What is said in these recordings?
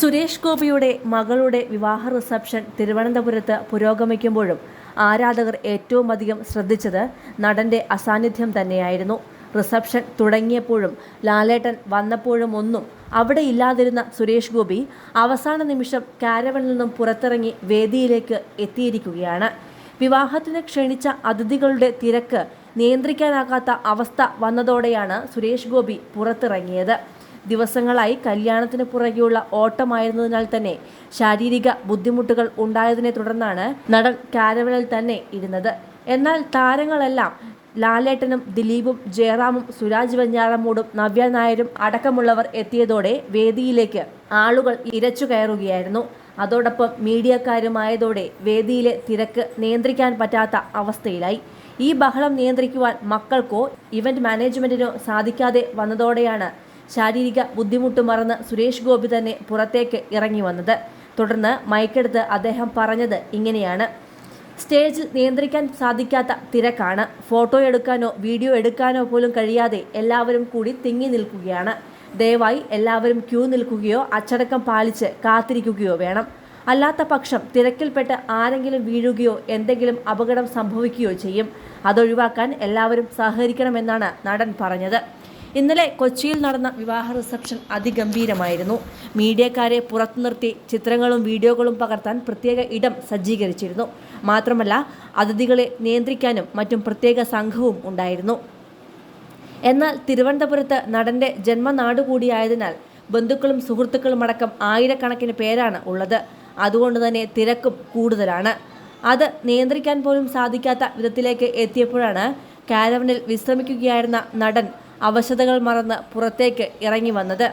സുരേഷ് ഗോപിയുടെ മകളുടെ വിവാഹ റിസപ്ഷൻ തിരുവനന്തപുരത്ത് പുരോഗമിക്കുമ്പോഴും ആരാധകർ ഏറ്റവും അധികം ശ്രദ്ധിച്ചത് നടന്റെ അസാന്നിധ്യം തന്നെയായിരുന്നു. റിസപ്ഷൻ തുടങ്ങിയപ്പോഴും ലാലേട്ടൻ വന്നപ്പോഴും ഒന്നും അവിടെ ഇല്ലാതിരുന്ന സുരേഷ് ഗോപി അവസാന നിമിഷം കാരവനിൽ നിന്നും പുറത്തിറങ്ങി വേദിയിലേക്ക് എത്തിയിരിക്കുകയാണ്. വിവാഹത്തിന് ക്ഷണിച്ച അതിഥികളുടെ തിരക്ക് നിയന്ത്രിക്കാനാകാത്ത അവസ്ഥ വന്നതോടെയാണ് സുരേഷ് ഗോപി പുറത്തിറങ്ങിയത്. ദിവസങ്ങളായി കല്യാണത്തിന് പുറകെയുള്ള ഓട്ടമായിരുന്നതിനാൽ തന്നെ ശാരീരിക ബുദ്ധിമുട്ടുകൾ ഉണ്ടായതിനെ തുടർന്നാണ് നടൻ കാരവനിൽ തന്നെ ഇരുന്നത്. എന്നാൽ താരങ്ങളെല്ലാം ലാലേട്ടനും ദിലീപും ജയറാമും സുരാജ് വെഞ്ഞാറമൂടും നവ്യ നായരും അടക്കമുള്ളവർ എത്തിയതോടെ വേദിയിലേക്ക് ആളുകൾ ഇരച്ചു കയറുകയായിരുന്നു. അതോടൊപ്പം മീഡിയക്കാരുമായതോടെ വേദിയിലെ തിരക്ക് നിയന്ത്രിക്കാൻ പറ്റാത്ത അവസ്ഥയിലായി. ഈ ബഹളം നിയന്ത്രിക്കുവാൻ മക്കൾക്കോ ഇവന്റ് മാനേജ്മെന്റിനോ സാധിക്കാതെ വന്നതോടെയാണ് ശാരീരിക ബുദ്ധിമുട്ട് മറന്ന് സുരേഷ് ഗോപി തന്നെ പുറത്തേക്ക് ഇറങ്ങി വന്നത്. തുടർന്ന് മയക്കെടുത്ത് അദ്ദേഹം പറഞ്ഞത് ഇങ്ങനെയാണ്. സ്റ്റേജിൽ നിയന്ത്രിക്കാൻ സാധിക്കാത്ത തിരക്കാണ്. ഫോട്ടോ എടുക്കാനോ വീഡിയോ എടുക്കാനോ പോലും കഴിയാതെ എല്ലാവരും കൂടി തിങ്ങി നിൽക്കുകയാണ്. ദയവായി എല്ലാവരും ക്യൂ നിൽക്കുകയോ അച്ചടക്കം പാലിച്ച് കാത്തിരിക്കുകയോ വേണം. അല്ലാത്ത പക്ഷം തിരക്കിൽപ്പെട്ട് ആരെങ്കിലും വീഴുകയോ എന്തെങ്കിലും അപകടം സംഭവിക്കുകയോ ചെയ്യും. അതൊഴിവാക്കാൻ എല്ലാവരും സഹകരിക്കണമെന്നാണ് നടൻ പറഞ്ഞത്. ഇന്നലെ കൊച്ചിയിൽ നടന്ന വിവാഹ റിസപ്ഷൻ അതിഗംഭീരമായിരുന്നു. മീഡിയക്കാരെ പുറത്തു നിർത്തി ചിത്രങ്ങളും വീഡിയോകളും പകർത്താൻ പ്രത്യേക ഇടം സജ്ജീകരിച്ചിരുന്നു. മാത്രമല്ല അതിഥികളെ നിയന്ത്രിക്കാനും മറ്റും പ്രത്യേക സംഘവും ഉണ്ടായിരുന്നു. എന്നാൽ തിരുവനന്തപുരത്ത് നടന്റെ ജന്മനാട് കൂടിയായതിനാൽ ബന്ധുക്കളും സുഹൃത്തുക്കളും അടക്കം ആയിരക്കണക്കിന് പേരാണ് ഉള്ളത്. അതുകൊണ്ട് തന്നെ തിരക്കും കൂടുതലാണ്. അത് നിയന്ത്രിക്കാൻ പോലും സാധിക്കാത്ത വിധത്തിലേക്ക് എത്തിയപ്പോഴാണ് കാരവനിൽ വിശ്രമിക്കുകയായിരുന്ന നടൻ അവശതകൾ മറന്ന് പുറത്തേക്ക് ഇറങ്ങി വന്നത്.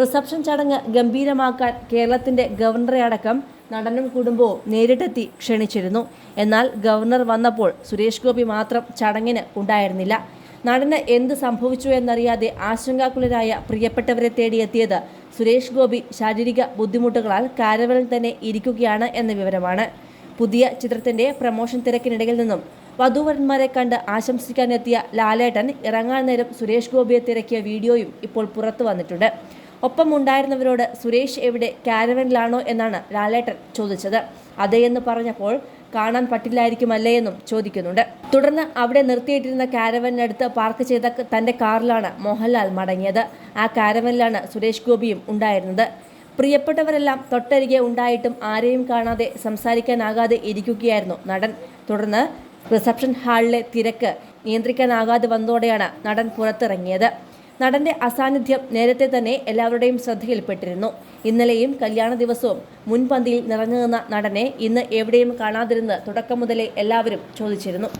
റിസപ്ഷൻ ചടങ്ങ് ഗംഭീരമാക്കാൻ കേരളത്തിന്റെ ഗവർണറെ അടക്കം നടനും കുടുംബവും നേരിട്ടെത്തി ക്ഷണിച്ചിരുന്നു. എന്നാൽ ഗവർണർ വന്നപ്പോൾ സുരേഷ് ഗോപി മാത്രം ചടങ്ങിന് ഉണ്ടായിരുന്നില്ല. നടന് എന്ത് സംഭവിച്ചു എന്നറിയാതെ ആശങ്കാകുലരായ പ്രിയപ്പെട്ടവരെ തേടിയെത്തിയത് സുരേഷ് ഗോപി ശാരീരിക ബുദ്ധിമുട്ടുകളാൽ കാരവനിൽ തന്നെ ഇരിക്കുകയാണ് എന്ന വിവരമാണ്. പുതിയ ചിത്രത്തിന്റെ പ്രമോഷൻ തിരക്കിനിടയിൽ നിന്നും വധൂവരന്മാരെ കണ്ട് ആശംസിക്കാനെത്തിയ ലാലേട്ടൻ ഇറങ്ങാൻ നേരം സുരേഷ് ഗോപിയെ തിരക്കിയ വീഡിയോയും ഇപ്പോൾ പുറത്തു വന്നിട്ടുണ്ട്. ഒപ്പം ഉണ്ടായിരുന്നവരോട് സുരേഷ് എവിടെ കാരവനിലാണോ എന്നാണ് ലാലേട്ടൻ ചോദിച്ചത്. അതേയെന്ന് പറഞ്ഞപ്പോൾ കാണാൻ പറ്റില്ലായിരിക്കുമല്ലേ എന്നും ചോദിക്കുന്നുണ്ട്. തുടർന്ന് അവിടെ നിർത്തിയിട്ടിരുന്ന കാരവനടുത്ത് പാർക്ക് ചെയ്ത തന്റെ കാറിലാണ് മോഹൻലാൽ മടങ്ങിയത്. ആ കാരവനിലാണ് സുരേഷ് ഗോപിയും ഉണ്ടായിരുന്നത്. പ്രിയപ്പെട്ടവരെല്ലാം തൊട്ടരികെ ഉണ്ടായിട്ടും ആരെയും കാണാതെ സംസാരിക്കാനാകാതെ ഇരിക്കുകയായിരുന്നു നടൻ. തുടർന്ന് റിസപ്ഷൻ ഹാളിലെ തിരക്ക് നിയന്ത്രിക്കാനാകാതെ വന്നതോടെയാണ് നടൻ പുറത്തിറങ്ങിയത്. നടന്റെ അസാന്നിധ്യം നേരത്തെ തന്നെ എല്ലാവരുടെയും ശ്രദ്ധയിൽപ്പെട്ടിരുന്നു. ഇന്നലെയും കല്യാണ ദിവസവും മുൻപന്തിയിൽ നിറഞ്ഞു നിന്ന നടനെ ഇന്ന് എവിടെയും കാണാതിരുന്ന് തുടക്കം മുതലേ എല്ലാവരും ചോദിച്ചിരുന്നു.